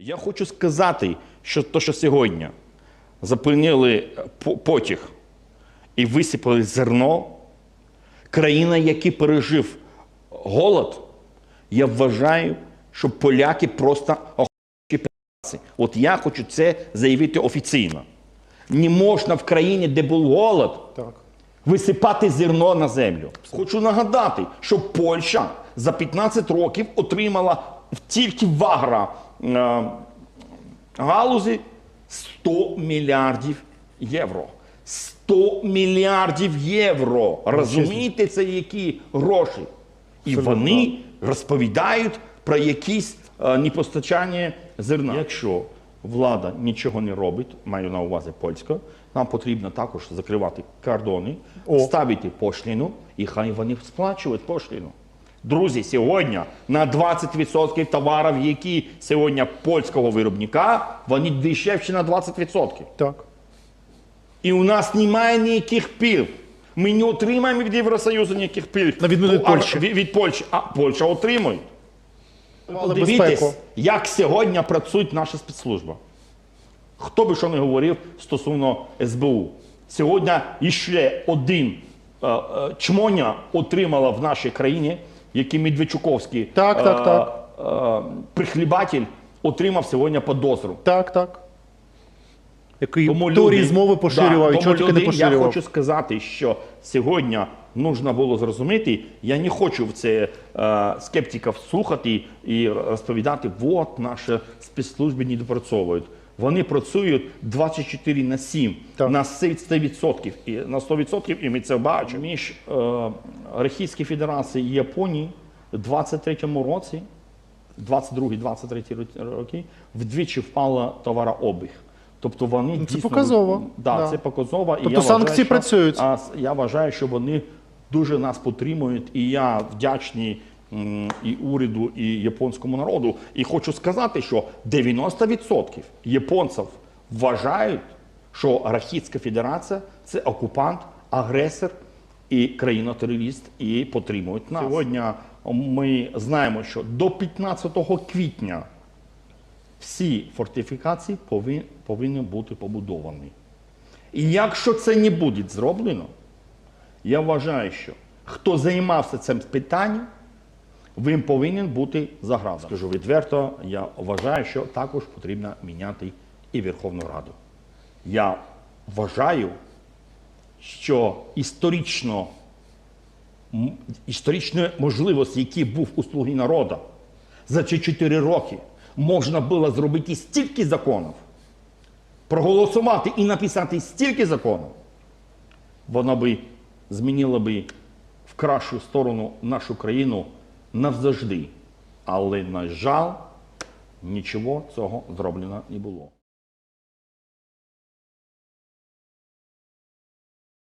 Я хочу сказати, що то, що сьогодні зупинили потяг і висипали зерно, країна, яка пережив голод, я вважаю, що поляки просто охочі пи***ці. От я хочу це заявити офіційно. Не можна в країні, де був голод, Так. висипати зерно на землю. Хочу нагадати, що Польща за 15 років отримала тільки в е, галузі 100 мільярдів євро. 100 мільярдів євро. Розумієте, це які гроші? І вони розповідають про якісь е, непостачання зерна. Якщо влада нічого не робить, маю на увазі польська, нам потрібно також закривати кордони, О. ставити пошліну, і хай вони сплачують пошліну. Друзі, сьогодні на 20% товарів, які сьогодні польського виробника, вони дешевші на 20%. Так. І у нас немає ніяких пільг. Ми не отримаємо від Євросоюзу ніяких пільг. На відміну від Польщі. Від, від Польщі. А Польща отримує. Але Дивіться, як сьогодні працюють наша спецслужба. Хто би що не говорив стосовно СБУ. Сьогодні іще один е, е, чмоня отримала в нашій країні, який Медведчуковський Так, так, е, так. е, прихлібатель отримав сьогодні підозру. Так, так. Який Тому теорії люди- змови поширював, Да, і чого тільки не люди, Я хочу сказати, що сьогодні нужно було зрозуміти, я не хочу в це е, скептиків слухати і розповідати, от наші спецслужби не допрацьовують. Вони працюють 24 на 7, Так. на 100%. І на 100% і ми це бачимо. Між е, Російської Федерації і Японії в 23-му році 22-23 роки вдвічі впала товарообіг. Тобто вони це показово. Да, Да. Це показово. І Тобто я санкції вважаю, що- працюють. А я вважаю, що вони дуже нас підтримують, і я вдячний і уряду, і японському народу. І хочу сказати, що 90% японців вважають, що Російська Федерація це окупант, агресор і країна-терорист, і підтримують нас. Сьогодні ми знаємо, що до 15 квітня всі фортифікації повин- повинні бути побудовані. І якщо це не буде зроблено, я вважаю, що хто займався цим питанням, він повинен бути заградом. Скажу відверто, я вважаю, що також потрібно міняти і Верховну Раду. Я вважаю, що історично, м- історична можливість, які був у слуги народу за ці 4 роки, можна було зробити стільки законів, проголосувати і написати стільки законів, воно би змінило би в кращу сторону нашу країну навзавжди. Але, на жаль, нічого цього зроблено не було.